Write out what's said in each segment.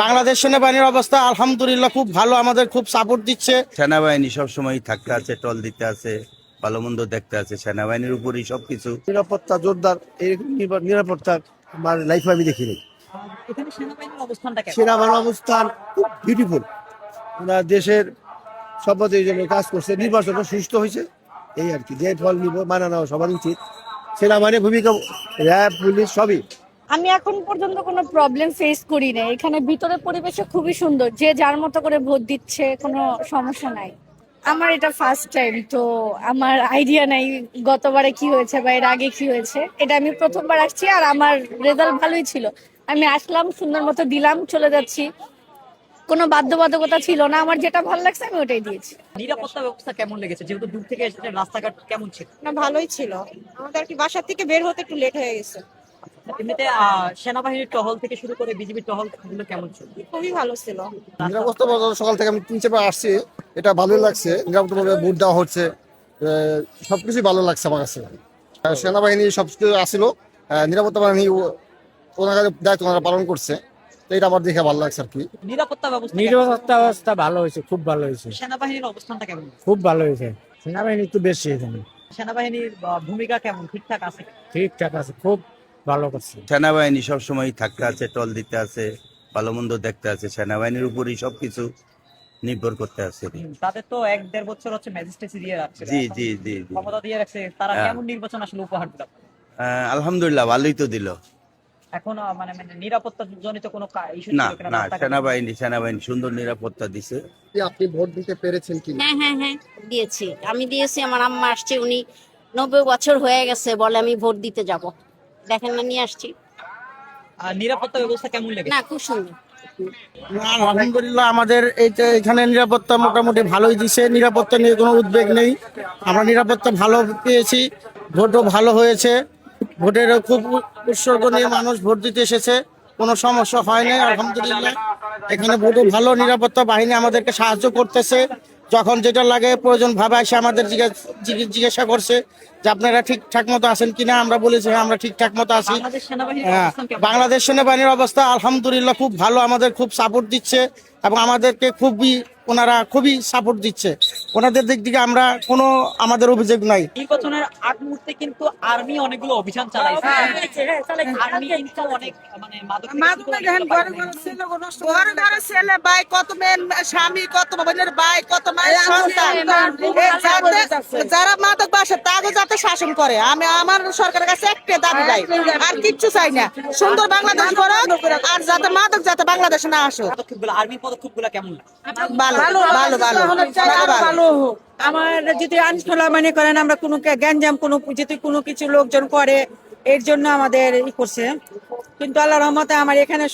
বাংলাদেশ সেনাবাহিনীর অবস্থা আলহামদুলিল্লাহ খুব ভালো আমাদের খুব সাপোর্ট দিচ্ছে। সেনাবাহিনী সব সবসময় থাকতে আছে টল দিতে আছে ভালো মন্দ দেখতে আছে সেনাবাহিনীর উপরই সবকিছু। নিরাপত্তা জোরদার এই নিরাপ- নিরাপত্তা আমার লাইফে আমি দেখিনি এখানে সেনাবাহিনীর অবস্থানটা অবস্থান খুব বিউটিফুল ওনারা দেশের সম্পদের জন্য কাজ করছে নির্বাচনটা সুস্থ হয়েছে এই আর কি। যে ফল নিব মানা নেওয়া সবার উচিত। সেনাবাহিনীর ভূমিকা র্যাব পুলিশ সবই। আমি এখন পর্যন্ত কোনো প্রবলেম ফেস করি না এখানে ভিতরে পরিবেশও খুবই সুন্দর। যে যার মতো করে ভোট দিচ্ছে কোনো সমস্যা নাই। আমার এটা ফার্স্ট টাইম তো আমার আইডিয়া নাই গতবারে কি হয়েছে বা এর আগে কি হয়েছে। এটা আমি প্রথমবার আসছি আর আমার রেজাল্ট ভালোই ছিল। আমি আসলাম সুন্দর মতো দিলাম চলে যাচ্ছি। কোনো বাধ্যবাধকতা ছিল না। আমার যেটা ভালো লাগছে আমি ওটাই দিয়েছি। নিরাপত্তা ব্যবস্থা কেমন লেগেছে? যেহেতু দূর থেকে এসেছেন রাস্তাঘাট কেমন ছিল? না ভালোই ছিল। আমাদের কি বাসা থেকে বের হতে একটু লেট হয়ে গেছে। এমনিতে সেনাবাহিনীর টহল থেকে শুরু করে বিজিবির টহলগুলো কেমন ছিল? খুবই ভালো ছিল। নিরাপত্তা সকাল থেকে আমি তিন চারবার আসছি এটা ভালোই লাগছে। নিরাপত্তাভাবে ভোট দেওয়া হচ্ছে সবকিছুই ভালো লাগছে আমার কাছে। সেনাবাহিনী সব কিছু আসছিল আহ, নিরাপত্তা বাহিনী দায়িত্ব ওনারা পালন করছে। তো এটা আমার দেখে ভালো লাগছে আর কি। নিরাপত্তা ব্যবস্থা নিরাপত্তা অবস্থা ভালো হয়েছে খুব ভালো হয়েছে। সেনাবাহিনীর অবস্থানটা কেমন? খুব ভালো হয়েছে। সেনাবাহিনী একটু বেশি এখানে। সেনাবাহিনীর ভূমিকা কেমন? ঠিকঠাক আছে? ঠিকঠাক আছে খুব ভালো করছে। সেনাবাহিনী সবসময় থাকতে আছে টল দিতে আছে ভালো মন্দ দেখতে আছে সেনাবাহিনীর উপরই সবকিছু নির্ভর করতে আছে। তাদের তো এক দেড় বছর হচ্ছে ম্যাজিস্ট্রেসি দিয়ে রাখছে। জি জি জি ক্ষমতা দিয়ে রাখছে তারা হ্যাঁ। কেমন নির্বাচন আসলে উপহার দিল? আলহামদুলিল্লাহ ভালোই তো দিল। এখন মানে মানে নিরাপত্তা জনিত কোনো ইস্যু না না সেনাবাহিনী সেনাবাহিনী সুন্দর নিরাপত্তা দিছে। আপনি ভোট দিতে পেরেছেন কি হ্যাঁ হ্যাঁ হ্যাঁ দিয়েছি। আমি দিয়েছি আমার আম্মা আসছে উনি নব্বই বছর হয়ে গেছে বলে আমি ভোট দিতে যাব। দেখেন না নিয়ে আসছি। নিরাপত্তা ব্যবস্থা কেমন লেগেছে? না খুব সুন্দর। আলহামদুলিল্লাহ আমাদের এখানে নিরাপত্তা মোটামুটি ভালোই দিছে। নিরাপত্তা নিয়ে কোনো উদ্বেগ নেই। আমরা নিরাপত্তা ভালো পেয়েছি। ভোটও ভালো হয়েছে। ভোটের খুব উৎসর্গ নিয়ে মানুষ ভোট দিতে এসেছে। কোনো সমস্যা হয়নি আলহামদুলিল্লাহ। এখানে ভোটও ভালো নিরাপত্তা বাহিনী আমাদেরকে সাহায্য করতেছে। যখন যেটা লাগে প্রয়োজন ভাবে এসে আমাদের জিজ্ঞাস- জিজ্ঞাসা করছে। যে আপনারা ঠিকঠাক মতো আছেন কিনা আমরা বলেছি হ্যাঁ আমরা ঠিকঠাক মতো আছি। বাংলাদেশ সেনাবাহিনীর হ্যাঁ বাংলাদেশ সেনাবাহিনীর অবস্থা আলহামদুলিল্লাহ খুব ভালো আমাদের খুব সাপোর্ট দিচ্ছে এবং আমাদেরকে খুবই ওনারা খুবই সাপোর্ট দিচ্ছে। ওনাদের দিক থেকে আমরা কোনো আমাদের অভিযোগ নাই। নির্বাচনের আগ মুহূর্তে কিন্তু আর্মি অনেকগুলো অভিযান চালাইছে। আর্মি কিন্তু অনেক মানে মাদক থেকে শুরু করে অনেকগুলো পায় নাই। ঘরে ঘরে ছেলে ভাই কত মেয়ের স্বামী কত বোনের ভাই কত মায়ের সন্তান। যারা মাদক বাসে তাকে যাতে শাসন করে। আমি আমার সরকারের কাছে একটা দাবি ভাই আর কিচ্ছু চাই না। সুন্দর বাংলাদেশ করো আর যাতে মাদক যাতে বাংলাদেশে না আসো আর্মি পদক্ষেপগুলা কেমন? ভালো ভালো ভালো ভালো ভালো। আমার যদি আইনশৃঙ্খলা মানে করেন আমরা কোনো গ্যাঞ্জাম কোনো যদি কোনো কিছু লোকজন করে এর জন্য আমাদের ই করছে। কিন্তু আল্লাহ রহমতে আমার এখানে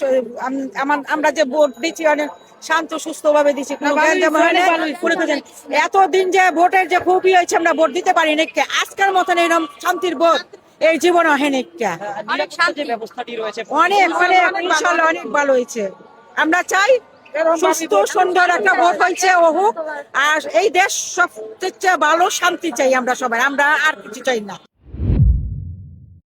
আমার আমরা যে ভোট দিচ্ছি অনেক শান্ত সুস্থ ভাবে দিচ্ছি কোনো গ্যাঞ্জাম হয় না কোনো কিছু না। এতদিন যে ভোটের যে খুবই হয়েছে আমরা ভোট দিতে পারি না কে আজকের মতন এরকম শান্তির ভোট এই জীবনে হয়নি কে। নিরাপত্তা ব্যবস্থাটি রয়েছে অনেক অনেক ইনশাল্লাহ অনেক ভালো হয়েছে। আমরা চাই সুস্থ সুন্দর একটা ভোট হয়েছে ও হোক আর এই দেশ সবচেয়ে ভালো শান্তি চাই আমরা সবাই আমরা আর কিছু চাই না।